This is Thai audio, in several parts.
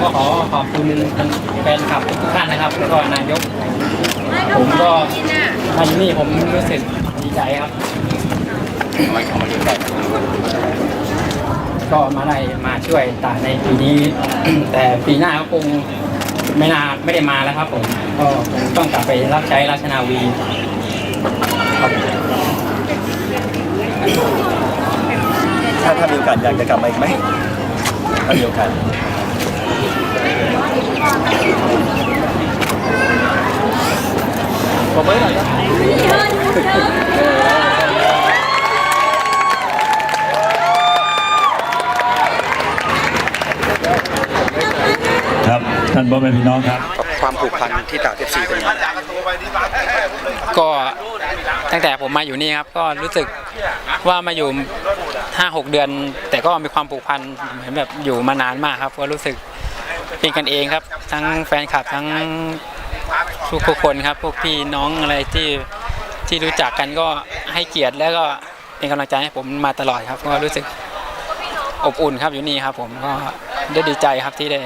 ก็ขอขอบคุณแฟนคลับทุกท่านนะครับแล้วก็นายก ผมก็มาอยู่นี่ผมรู้สึกดีใจครับก็มาได้มาช่วยตาในปีนี้ แต่ปีหน้าก็คงไม่นาไม่ได้มาแล้วครับ ผมก็ต้องกลับไปรับใช้ราชนาวีถ้าถ้ามีโอกาสอยากจะกลับมาอีกไหมถ้ามีโอกาส ผมไม่ได้ครับครับท่านพ่อแม่พี่น้องครับ ความผูกพันที่ตากเอฟซีเป็นยังไงก็ตั้งแต่ผมมาอยู่นี่ครับ ก็รู้สึกว่ามาอยู่ห้าหกเดือน แต่ก็มีความผูกพันเหมือนแบบอยู่มานานมากครับ ก็รู้สึก เป็นกันเองครับ ทั้งแฟนคลับทั้งทุกๆคนครับ พวกพี่น้องอะไรที่ที่รู้จักกันก็ให้เกียรติแล้วก็เป็นกำลังใจให้ผมมาตลอดครับ ก็รู้สึกอบอุ่นครับอยู่นี่ครับ ผมก็ได้ดีใจครับที่ได้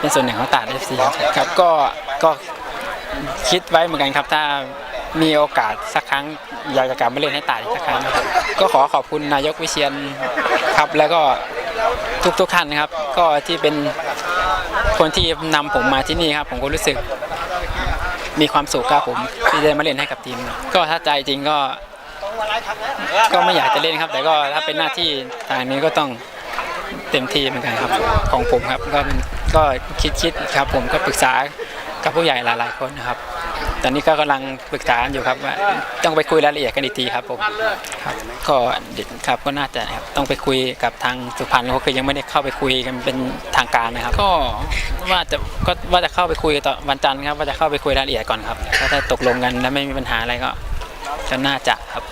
เป็นส่วนหนึ่งของตาดเอฟซีครับก็ก็คิดไว้เหมือนกันครับ ถ้ามีโอกาสสักครั้งอยากจะกลับมาเล่นให้ตาดอีกสักครั้งก็ขอขอบคุณนายกวิเชียนครับ แล้วก็ทุกทุกๆท่านนะครับ ก็ที่เป็น คนที่นำผมมาที่นี่ครับผมก็รู้สึกมีความสุขครับผมที่ได้มาเล่นให้กับทีม ก็ถ้าใจจริงก็ ก็ไม่อยากจะเล่นครับ แต่ก็ถ้าเป็นหน้าที่ทางนี้ก็ต้องเต็มที่เหมือนกันครับ ของผมครับก็ก็คิดคิดครับ ผมก็ปรึกษากับผู้ใหญ่หลาย ๆ คนนะครับ ตอนนี้ก็กำลังปรึกษาอยู่ครับว่าต้องไปคุยรายละเอียดกันอีกทีครับผมครับก็ครับก็น่าจะครับต้องไปคุยกับทางสุพรรณเขาคือยังไม่ได้เข้าไปคุยกันเป็นทางการนะครับ ก็ว่าจะก็ว่าจะเข้าไปคุยต่อวันจันทร์ครับว่าจะเข้าไปคุยรายละเอียดก่อนครับถ้าตกลงกันแล้วไม่มีปัญหาอะไรก็จะน่าจะครับ